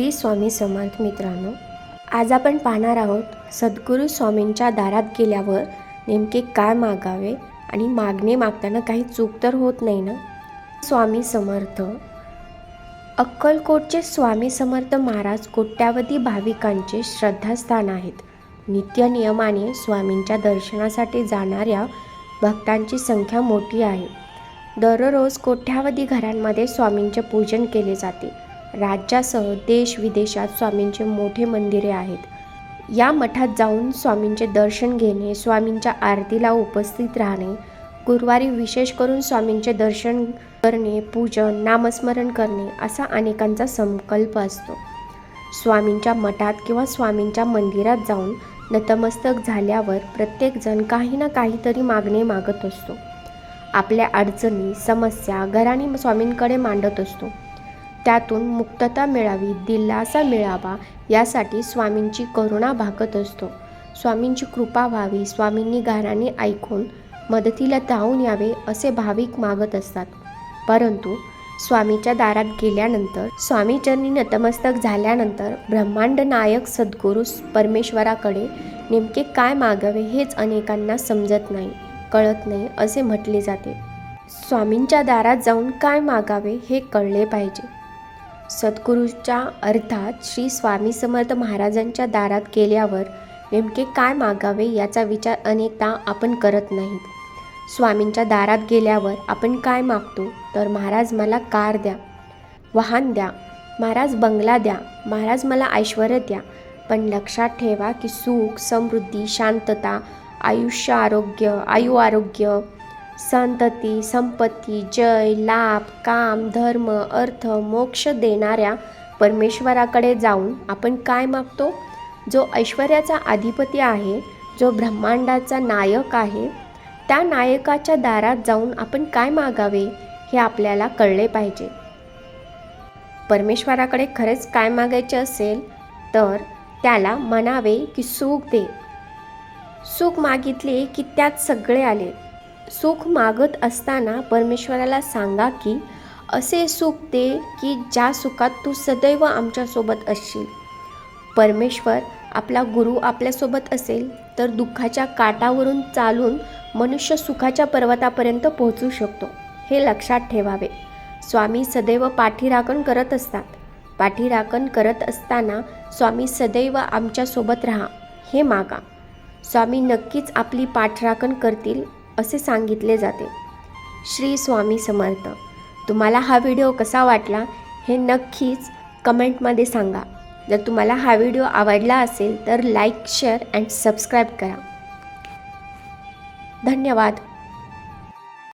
श्री स्वामी समर्थ मित्रांनो आज आपण पाहणार आहोत सद्गुरू स्वामींच्या दारात गेल्यावर नेमके काय मागावे आणि मागणे मागताना काही चूक तर होत नाही ना? स्वामी समर्थ. अक्कलकोटचे स्वामी समर्थ महाराज कोट्यावधी भाविकांचे श्रद्धास्थान आहेत. नित्य नियमाने स्वामींच्या दर्शनासाठी जाणाऱ्या भक्तांची संख्या मोठी आहे. दररोज कोट्यावधी घरांमध्ये स्वामींचे पूजन केले जाते. राज्यासह देश विदेशात स्वामींचे मोठे मंदिरे आहेत. या मठात जाऊन स्वामींचे दर्शन घेणे स्वामींच्या आरतीला उपस्थित राहणे गुरुवारी विशेष करून स्वामींचे दर्शन करणे पूजन नामस्मरण करणे असा अनेकांचा संकल्प असतो. स्वामींच्या मठात किंवा स्वामींच्या मंदिरात जाऊन नतमस्तक झाल्यावर प्रत्येकजण काही ना काहीतरी मागणे मागत असतो. आपल्या अडचणी समस्या घराने स्वामींकडे मांडत असतो. त्यातून मुक्तता मिळावी दिलासा मिळावा यासाठी स्वामींची करुणा भागत असतो. स्वामींची कृपा व्हावी स्वामींनी गाराने ऐकून मदतीला धावून यावे असे भाविक मागत असतात. परंतु स्वामीच्या दारात गेल्यानंतर स्वामीचरणी नतमस्तक झाल्यानंतर ब्रह्मांड नायक सद्गुरू परमेश्वराकडे नेमके काय मागावे हेच अनेकांना समजत नाही कळत नाही असे म्हटले जाते. स्वामींच्या दारात जाऊन काय मागावे हे कळले पाहिजे. सद्गुरूच्या अर्थात श्री स्वामी समर्थ महाराजांच्या दारात गेल्यावर नेमके काय मागावे याचा विचार अनेकदा आपण करत नाहीत. स्वामींच्या दारात गेल्यावर आपण काय मागतो? तर महाराज मला कार द्या वाहन द्या महाराज बंगला द्या महाराज मला ऐश्वर द्या. पण लक्षात ठेवा की सुख समृद्धी शांतता आयुष्य आरोग्य आयु आरोग्य संतती संपत्ती जय लाभ काम धर्म अर्थ मोक्ष देणाऱ्या परमेश्वराकडे जाऊन आपण काय मागतो? जो ऐश्वर्याचा अधिपती आहे जो ब्रह्मांडाचा नायक आहे त्या नायकाच्या दारात जाऊन आपण काय मागावे हे आपल्याला कळले पाहिजे. परमेश्वराकडे खरेच काय मागायचे असेल तर त्याला म्हणावे की सुख दे. सुख मागितले की त्यात सगळे आले. सुख मागत असताना परमेश्वराला सांगा की असे सुख दे की ज्या सुखात तू सदैव आमच्यासोबत असशील. परमेश्वर आपला गुरु आपल्यासोबत असेल तर दुःखाच्या काटावरून चालून मनुष्य सुखाच्या पर्वतापर्यंत पोहोचू शकतो हे लक्षात ठेवावे. स्वामी सदैव पाठीराखण करत असतात. पाठीराखण करत असताना स्वामी सदैव आमच्यासोबत राहा हे मागा. स्वामी नक्कीच आपली पाठराखण करतील असे सांगितले जाते. श्री स्वामी समर्थ तुम्हाला हा व्हिडिओ कसा वाटला हे नक्कीच कमेंटमध्ये सांगा. जर तुम्हाला हा व्हिडिओ आवडला असेल तर लाईक शेअर अँड सबस्क्राईब करा. धन्यवाद.